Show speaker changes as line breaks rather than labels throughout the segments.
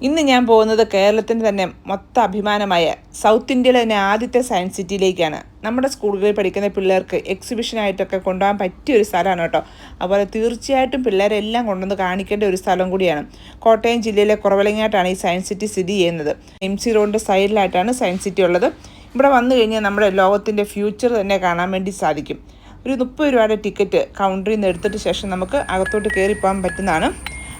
ഇന്ന് ഞാൻ പോകുന്നത് കേരളത്തിന് തന്നെ മൊത്ത അഭിമാനമായ സൗത്ത് ഇന്ത്യയിലെ തന്നെ ആദ്യത്തെ സയൻസ് സിറ്റിയിലേക്കാണ്. നമ്മുടെ സ്കൂളുകളിൽ പഠിക്കുന്ന പിള്ളേർക്ക് എക്സിബിഷനായിട്ടൊക്കെ കൊണ്ടുപോകാൻ പറ്റിയ ഒരു സ്ഥലമാണ് കേട്ടോ. അതുപോലെ തീർച്ചയായിട്ടും പിള്ളേരെല്ലാം കൊണ്ടുവന്ന് കാണിക്കേണ്ട ഒരു സ്ഥലം കൂടിയാണ്. കോട്ടയം ജില്ലയിലെ കുറവലങ്ങാട്ടാണ് ഈ സയൻസ് സിറ്റി സ്ഥിതി ചെയ്യുന്നത്. എം സി റോഡിന്റെ സൈഡിലായിട്ടാണ് സയൻസ് സിറ്റി ഉള്ളത്. ഇവിടെ വന്നു കഴിഞ്ഞാൽ നമ്മുടെ ലോകത്തിന്റെ ഫ്യൂച്ചർ തന്നെ കാണാൻ വേണ്ടി സാധിക്കും. ഒരു മുപ്പത് രൂപയുടെ ടിക്കറ്റ് കൗണ്ടറിൽ നിന്ന് എടുത്തിട്ട് ശേഷം നമുക്ക് അകത്തോട്ട് കയറിപ്പോകാൻ പറ്റുന്നതാണ്.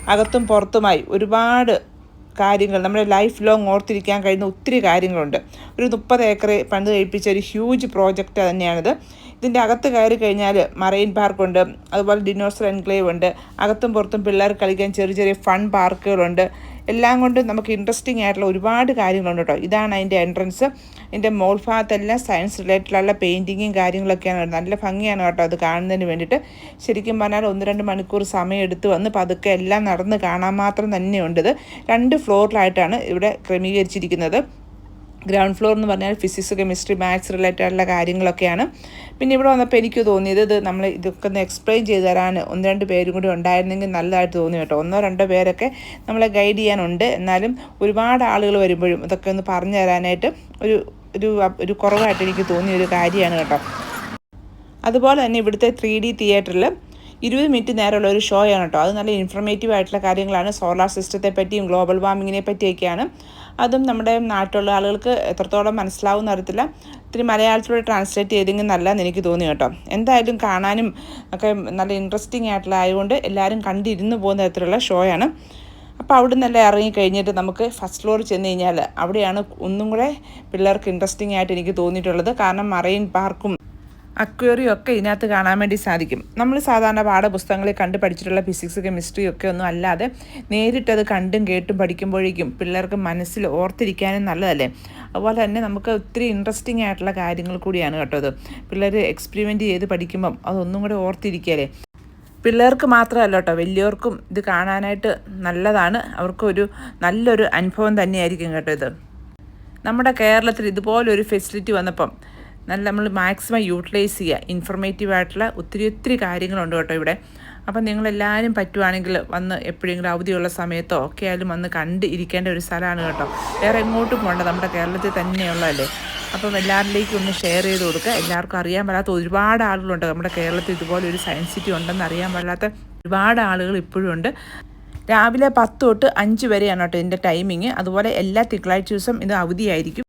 അകത്തും പുറത്തുമായി ഒരുപാട് കാര്യങ്ങൾ നമ്മുടെ ലൈഫ് ലോങ് ഓർത്തിരിക്കാൻ കഴിയുന്ന ഒത്തിരി കാര്യങ്ങളുണ്ട്. ഒരു മുപ്പത് ഏക്കർ പണിത് കഴിപ്പിച്ച ഒരു ഹ്യൂജ് പ്രോജക്റ്റ് തന്നെയാണിത്. ഇതിന്റെ അകത്ത് കയറി കഴിഞ്ഞാൽ മറൈൻ പാർക്കുണ്ട് അതുപോലെ ഡിനോസർ എൻക്ലേവ് ഉണ്ട്. അകത്തും പുറത്തും പിള്ളേർ കളിക്കാൻ ചെറിയ ചെറിയ ഫൺ പാർക്കുകളുണ്ട്. എല്ലാം കൊണ്ടും നമുക്ക് ഇൻട്രസ്റ്റിംഗ് ആയിട്ടുള്ള ഒരുപാട് കാര്യങ്ങളുണ്ട് കേട്ടോ. ഇതാണ് അതിന്റെ എൻട്രൻസ് ഇതിന്റെ മോൾ ഭാഗത്തെല്ലാം സയൻസ് റിലേറ്റഡുള്ള പെയിന്റിങ്ങും കാര്യങ്ങളൊക്കെയാണ് നല്ല ഭംഗിയാണ് കേട്ടോ അത് കാണുന്നതിന് വേണ്ടിയിട്ട്. ശരിക്കും പറഞ്ഞാൽ ഒന്ന് രണ്ട് മണിക്കൂർ സമയം എടുത്ത് വന്ന് പതുക്കെ എല്ലാം നടന്ന് കാണാൻ മാത്രം തന്നെയുണ്ട് ഇത്. രണ്ട് ഫ്ലോറിലായിട്ടാണ് ഇവിടെ ക്രമീകരിച്ചിരിക്കുന്നത്. ഗ്രൗണ്ട് ഫ്ലോർ എന്ന് പറഞ്ഞാൽ ഫിസിക്സ് കെമിസ്ട്രി മാത്സ് റിലേറ്റഡ് ആയിട്ടുള്ള കാര്യങ്ങളൊക്കെയാണ്. പിന്നെ ഇവിടെ വന്നപ്പോൾ എനിക്ക് തോന്നിയത് ഇത് നമ്മൾ ഇതൊക്കെ ഒന്ന് എക്സ്പ്ലെയിൻ ചെയ്ത് തരാൻ ഒന്ന് രണ്ട് പേരും കൂടി ഉണ്ടായിരുന്നെങ്കിൽ നല്ലതായിട്ട് തോന്നി കേട്ടോ. ഒന്നോ രണ്ടോ പേരൊക്കെ നമ്മളെ ഗൈഡ് ചെയ്യാനുണ്ട്. എന്നാലും ഒരുപാട് ആളുകൾ വരുമ്പോഴും ഇതൊക്കെ ഒന്ന് പറഞ്ഞു തരാനായിട്ട് ഒരു ഒരു ഒരു കുറവായിട്ട് എനിക്ക് തോന്നിയ ഒരു കാര്യമാണ് കേട്ടോ. അതുപോലെ തന്നെ ഇവിടുത്തെ ത്രീ ഡി തിയേറ്ററിൽ ഇരുപത് മിനിറ്റ് നേരമുള്ള ഒരു ഷോ ആണ് കേട്ടോ അത് നല്ല ഇൻഫർമേറ്റീവ് ആയിട്ടുള്ള കാര്യങ്ങളാണ്. സോളാർ സിസ്റ്റത്തെ പറ്റിയും ഗ്ലോബൽ വാർമിങ്ങിനെ പറ്റിയൊക്കെയാണ്. അതും നമ്മുടെ നാട്ടിലുള്ള ആളുകൾക്ക് എത്രത്തോളം മനസ്സിലാവും അറിയത്തില്ല ഇത്തിരി മലയാളത്തിലൂടെ ട്രാൻസ്ലേറ്റ് ചെയ്തെങ്കിൽ നല്ലതെന്ന് എനിക്ക് തോന്നി കേട്ടോ. എന്തായാലും കാണാനും ഒക്കെ നല്ല ഇൻട്രസ്റ്റിംഗ് ആയിട്ടുള്ള ആയതുകൊണ്ട് എല്ലാവരും കണ്ടിരുന്ന് പോകുന്ന തരത്തിലുള്ള ഷോയാണ് അപ്പോൾ അവിടെ നിന്നെല്ലാം ഇറങ്ങി കഴിഞ്ഞിട്ട് നമുക്ക് ഫസ്റ്റ് ഫ്ലോർ ചെന്ന് കഴിഞ്ഞാൽ അവിടെയാണ് ഒന്നും കൂടെ പിള്ളേർക്ക് ഇൻട്രസ്റ്റിംഗ് ആയിട്ട് എനിക്ക് തോന്നിയിട്ടുള്ളത്. കാരണം മറൈൻ പാർക്കും അക്വേറിയം ഒക്കെ ഇതിനകത്ത് കാണാൻ വേണ്ടി സാധിക്കും. നമ്മൾ സാധാരണ പാഠപുസ്തകങ്ങളിൽ കണ്ട് പഠിച്ചിട്ടുള്ള ഫിസിക്സ് കെമിസ്ട്രി ഒക്കെ ഒന്നും അല്ലാതെ നേരിട്ടത് കണ്ടും കേട്ടും പഠിക്കുമ്പോഴേക്കും പിള്ളേർക്ക് മനസ്സിൽ ഓർത്തിരിക്കാനും നല്ലതല്ലേ? അതുപോലെ തന്നെ നമുക്ക് ഒത്തിരി ഇൻട്രസ്റ്റിംഗ് ആയിട്ടുള്ള കാര്യങ്ങൾ കൂടിയാണ് കേട്ടോ അത്. പിള്ളേർ എക്സ്പെരിമെന്റ് ചെയ്ത് പഠിക്കുമ്പം അതൊന്നും കൂടെ ഓർത്തിരിക്കല്ലേ? പിള്ളേർക്ക് മാത്രമല്ല കേട്ടോ വലിയവർക്കും ഇത് കാണാനായിട്ട് നല്ലതാണ്. അവർക്കൊരു നല്ലൊരു അനുഭവം തന്നെയായിരിക്കും കേട്ടോ ഇത്. നമ്മുടെ കേരളത്തിൽ ഇതുപോലൊരു ഫെസിലിറ്റി വന്നപ്പം നല്ല നമ്മൾ മാക്സിമം യൂട്ടിലൈസ് ചെയ്യുക. ഇൻഫർമേറ്റീവ് ആയിട്ടുള്ള ഒത്തിരി ഒത്തിരി കാര്യങ്ങളുണ്ട് കേട്ടോ ഇവിടെ. അപ്പം നിങ്ങളെല്ലാവരും പറ്റുവാണെങ്കിൽ വന്ന് എപ്പോഴെങ്കിലും അവധിയുള്ള സമയത്തോ ഒക്കെ ആയാലും വന്ന് കണ്ട് ഇരിക്കേണ്ട ഒരു സ്ഥലമാണ് കേട്ടോ. വേറെ എങ്ങോട്ടും പോകണ്ട നമ്മുടെ കേരളത്തിൽ തന്നെയുള്ളതല്ലേ. അപ്പം എല്ലാവരിലേക്കും ഒന്ന് ഷെയർ ചെയ്ത് കൊടുക്കുക. എല്ലാവർക്കും അറിയാൻ പാടാത്ത ഒരുപാട് ആളുകളുണ്ട്. നമ്മുടെ കേരളത്തിൽ ഇതുപോലെ ഒരു സയൻസ് സിറ്റി ഉണ്ടെന്ന് അറിയാൻ പാടാത്ത ഒരുപാട് ആളുകൾ ഇപ്പോഴും ഉണ്ട്. രാവിലെ പത്ത് തൊട്ട് അഞ്ച് വരെയാണ് കേട്ടോ ഇതിന്റെ ടൈമിങ് അതുപോലെ എല്ലാ തിങ്കളാഴ്ച ദിവസം ഇത് അവധിയായിരിക്കും.